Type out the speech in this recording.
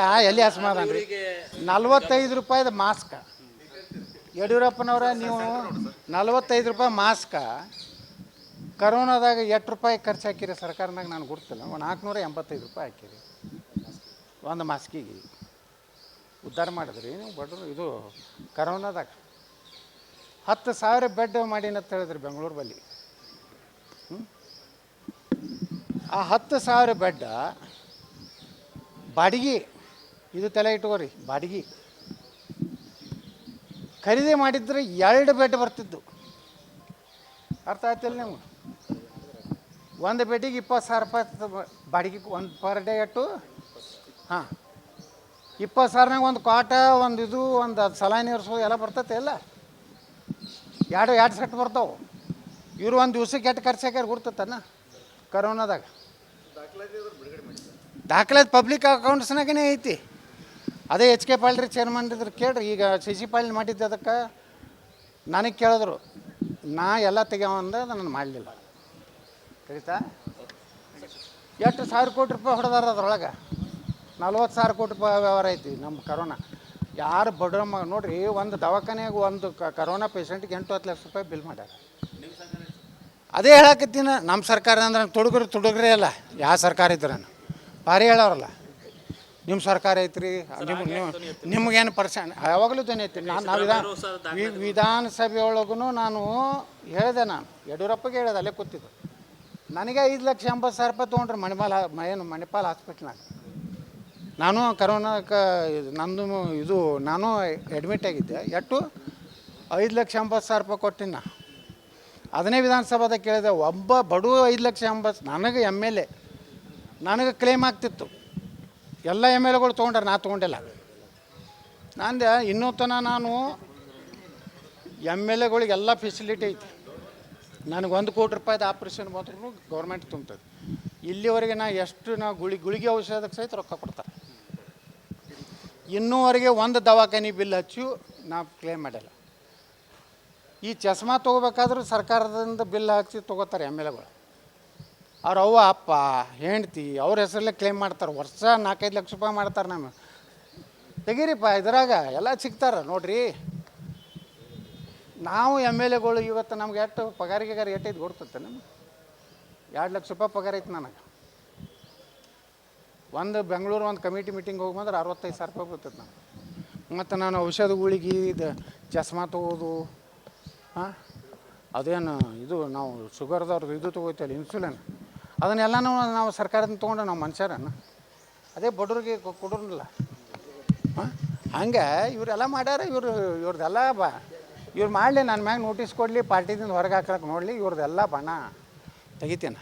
ಆ, ಎಲ್ಲಿ ಅಸಮಾಧಾನ ರೀ? ನಲ್ವತ್ತೈದು ರೂಪಾಯಿದ ಮಾಸ್ಕ. ಯಡಿಯೂರಪ್ಪನವರ ನೀವು ನಲ್ವತ್ತೈದು ರೂಪಾಯಿ ಮಾಸ್ಕ. ಕರೋನಾದಾಗ ಎಷ್ಟು ರೂಪಾಯಿ ಖರ್ಚು ಹಾಕಿರಿ ಸರ್ಕಾರನಾಗ ನಾನು ಗುರ್ತಿಲ್ಲ. ಒಂದು ನಾಲ್ಕುನೂರ ಎಂಬತ್ತೈದು ರೂಪಾಯಿ ಹಾಕಿರಿ. ಒಂದು ಮಾಸ್ಕಿಗೆ. ಉದ್ಧಾರ ಮಾಡಿದ್ರಿ. ನೀವು ಬಡ್ರು ಇದು ಕರೋನಾದಾಗ. ಹತ್ತು ಸಾವಿರ ಬೆಡ್ ಮಾಡಿನಂತ ಅಂತ ಹೇಳಿದ್ರಿ ಬೆಂಗಳೂರು ಬಲ್ಲಿ. ಆ ಹತ್ತು ಸಾವಿರ ಬೆಡ್ ಬಾಡಿಗೆ ಇದು ತಲೆ ಇಟ್ಕೋರಿ ಬಾಡಿಗೆ. ಖರೀದಿ ಮಾಡಿದ್ರೆ ಎರಡು ಬೆಡ್ ಬರ್ತಿದ್ದು ಅರ್ಥ ಆಯ್ತಿಲ್ಲ ನೀವು ಒಂದು ಬೆಡ್ಡಿಗೆ ಇಪ್ಪತ್ತು ಸಾವಿರ ರೂಪಾಯಿ ಬಾಡಿಗೆ ಒಂದು ಪರ್ ಡೇ ಇಟ್ಟು ಹಾಂ. ಇಪ್ಪತ್ತು ಸಾವಿರನಾಗ ಒಂದು ಕಾಟ, ಒಂದು ಇದು, ಒಂದು ಸಲಾನಿ ಇರಿಸೋದು ಎಲ್ಲ ಬರ್ತೈತೆ ಎಲ್ಲ. ಎರಡು ಎರಡು ಸೆಟ್ ಬರ್ತಾವೆ. ಇವರು ಒಂದು ದಿವ್ಸಕ್ಕೆ ಎಷ್ಟು ಖರ್ಚು ಹಾಕ್ಯಾರ ಗುರ್ತತನ? ಕರೋನಾದಾಗ. ದಾಖಲಾತಿ ಪಬ್ಲಿಕ್ ಅಕೌಂಟ್ಸ್ನಾಗೇ ಐತಿ. ಅದೇ ಎಚ್ ಕೆ ಪಾಲ್ರಿ ಚೇರ್ಮನ್ ಇದ್ರೆ ಕೇಳ್ರಿ. ಈಗ ಶಶಿ ಪಾಳ್ಯ ಮಾಡಿದ್ದೆ ಅದಕ್ಕೆ ನನಗೆ ಕೇಳಿದ್ರು. ನಾ ಎಲ್ಲ ತೆಗ್ಯಾವಂದ ನಾನು ಮಾಡಲಿಲ್ಲ. ಕರಿತಾ ಎಷ್ಟು ಸಾವಿರ ಕೋಟಿ ರೂಪಾಯಿ ಹೊಡೆದಾರ ಅದ್ರೊಳಗೆ? ನಲ್ವತ್ತು ಸಾವಿರ ಕೋಟಿ ರೂಪಾಯಿ ವ್ಯವಹಾರ ಐತಿ ನಮ್ಮ ಕರೋನಾ ಯಾರು ಬಡ್ರ ಮಗ ನೋಡ್ರಿ, ಒಂದು ದವಾಖಾನೆಯಾಗ ಒಂದು ಕರೋನಾ ಪೇಷಂಟ್ಗೆ ಎಂಟು ಹತ್ತು ಲಕ್ಷ ರೂಪಾಯಿ ಬಿಲ್ ಮಾಡ್ಯಾರ. ಅದೇ ಹೇಳಕತ್ತೀನಿ ನಮ್ಮ ಸರ್ಕಾರ ಅಂದ್ರೆ ತುಡುಗ್ರೆ ತುಡುಗ್ರೆ ಅಲ್ಲ ಯಾವ ಸರ್ಕಾರ ಇದ್ರೆ ಭಾರಿ ಹೇಳೋರಲ್ಲ ನಿಮ್ಮ ಸರ್ಕಾರ ಐತ್ರಿ ನಿಮ್ಗೆ ನೀವು ನಿಮ್ಗೇನು ಪರ್ಸೆಂಟ್ ಯಾವಾಗಲೂ ಧ್ವನಿ ಐತಿ ನಾನು ನಾವು ವಿಧಾನ ವಿಧಾನಸಭೆಯೊಳಗೂ ವಿಧಾನಸಭೆ ಒಳಗೂ ನಾನು ಹೇಳಿದೆ ನಾನು. ಯಡಿಯೂರಪ್ಪಗೆ ಹೇಳಿದೆ ಅಲ್ಲೇ ಕೂತಿದ್ದು. ನನಗೆ ಐದು ಲಕ್ಷ ಎಂಬತ್ತು ಸಾವಿರ ರೂಪಾಯಿ ತೊಗೊಂಡ್ರೆ ಮಣಿಪಾಲ್ ಏನು ಮಣಿಪಾಲ್ ಹಾಸ್ಪಿಟ್ಲ್ನಾಗ. ನಾನು ಕರೋನಾಕ್ಕೆ ನಂದು ಇದು ನಾನು ಅಡ್ಮಿಟ್ ಆಗಿದ್ದೆ. ಎಷ್ಟು ಐದು ಲಕ್ಷ ಎಂಬತ್ತು ಸಾವಿರ ರೂಪಾಯಿ ಕೊಟ್ಟಿನ. ಅದನ್ನೇ ವಿಧಾನಸಭಾದಾಗ ಕೇಳಿದೆ. ಒಬ್ಬ ಬಡವ ಐದು ಲಕ್ಷ ಎಂಬತ್ತು ನನಗೆ ಎಂ ಎಲ್ ಎ. ನನಗೆ ಕ್ಲೇಮ್ ಆಗ್ತಿತ್ತು. ಎಲ್ಲ ಎಂ ಎಲ್ ಎಗಳು ತೊಗೊಂಡ್ರೆ, ನಾ ತೊಗೊಂಡಿಲ್ಲ. ನಂದೆ ಇನ್ನೂ ತನ ನಾನು ಎಂ ಎಲ್ ಎಗಳಿಗೆಲ್ಲ ಫೆಸಿಲಿಟಿ ಐತಿ. ನನಗೆ ಒಂದು ಕೋಟಿ ರೂಪಾಯಿದ ಆಪ್ರೇಷನ್ ಬಂದ್ರೂ ಗೌರ್ಮೆಂಟ್ ತುಂಬ್ತದೆ. ಇಲ್ಲಿವರೆಗೆ ನಾ ಎಷ್ಟು ನಾ ಗುಳಿ, ಗುಳಿಗೆ ಔಷಧಕ್ಕೆ ಸಹಿತ ರೊಕ್ಕ ಕೊಡ್ತಾರೆ. ಇನ್ನೂವರೆಗೆ ಒಂದು ದವಾಖಾನೆ ಬಿಲ್ ಹಚ್ಚು, ನಾ ಕ್ಲೇಮ್ ಮಾಡಿಲ್ಲ. ಈ ಚಸ್ಮಾ ತೊಗೋಬೇಕಾದ್ರೂ ಸರ್ಕಾರದಿಂದ ಬಿಲ್ ಹಾಕಿ ತೊಗೋತಾರೆ ಎಂ ಎಲ್ ಎಗಳು. ಅವ್ರ ಅವ್ವ, ಅಪ್ಪ, ಹೆಂಡ್ತಿ, ಅವ್ರ ಹೆಸರಲ್ಲೇ ಕ್ಲೇಮ್ ಮಾಡ್ತಾರೆ. ವರ್ಷ ನಾಲ್ಕೈದು ಲಕ್ಷ ರೂಪಾಯಿ ಮಾಡ್ತಾರೆ ನಮ್ಮ ತೆಗೀರಿಪ್ಪ, ಇದ್ರಾಗ ಎಲ್ಲ ಸಿಗ್ತಾರೆ ನೋಡ್ರಿ. ನಾವು ಎಂ ಎಲ್ ಎಗಳು ಇವತ್ತು ನಮ್ಗೆ ಎಷ್ಟು ಪಗಾರಿಗೆ ಎಷ್ಟೈದು ಕೊಡ್ತತ್ತೆ ನಮ್ಗೆ? ಎರಡು ಲಕ್ಷ ರೂಪಾಯಿ ಪಗಾರ ಐತೆ ನನಗೆ. ಒಂದು ಬೆಂಗಳೂರು ಒಂದು ಕಮಿಟಿ ಮೀಟಿಂಗ್ ಹೋಗಿ ಬಂದ್ರೆ ಅರವತ್ತೈದು ಸಾವಿರ ರೂಪಾಯಿ ಬರ್ತೈತೆ ನಾನು ಮತ್ತು ನಾನು ಔಷಧ ಗುಳಿಗೆ ಇದು ಚಸ್ಮಾ ತೊಗೋದು ಹಾಂ ಅದೇನು ಇದು ನಾವು ಶುಗರ್ದವ್ರದ್ದು ಇದು ತೊಗೋತೀವಲ್ಲ ಇನ್ಸುಲಿನ್ ಅದನ್ನೆಲ್ಲನೂ ನಾವು ಸರ್ಕಾರದಿಂದ ತೊಗೊಂಡು ನಾವು ಮನುಷ್ಯರನ್ನು. ಅದೇ ಬಡವ್ರಿಗೆ ಕೊಡೋರ್ನಲ್ಲ. ಕೊಡೋರಲ್ಲ ಹಾಂ? ಹಂಗೆ ಇವರೆಲ್ಲ ಮಾಡ್ಯಾರ ಇವರು ಇವ್ರದ್ದೆಲ್ಲ ಬಾ ಇವ್ರು ಮಾಡಲಿ ನನ್ನ ಮ್ಯಾಗ ನೋಟಿಸ್ ಕೊಡಲಿ ಪಾರ್ಟಿದಿಂದ ಹೊರಗೆ ಹಾಕಕ್ಕೆ ನೋಡಲಿ ಇವ್ರದ್ದೆಲ್ಲ ಬಣ. ತೆಗಿತೀನಿ.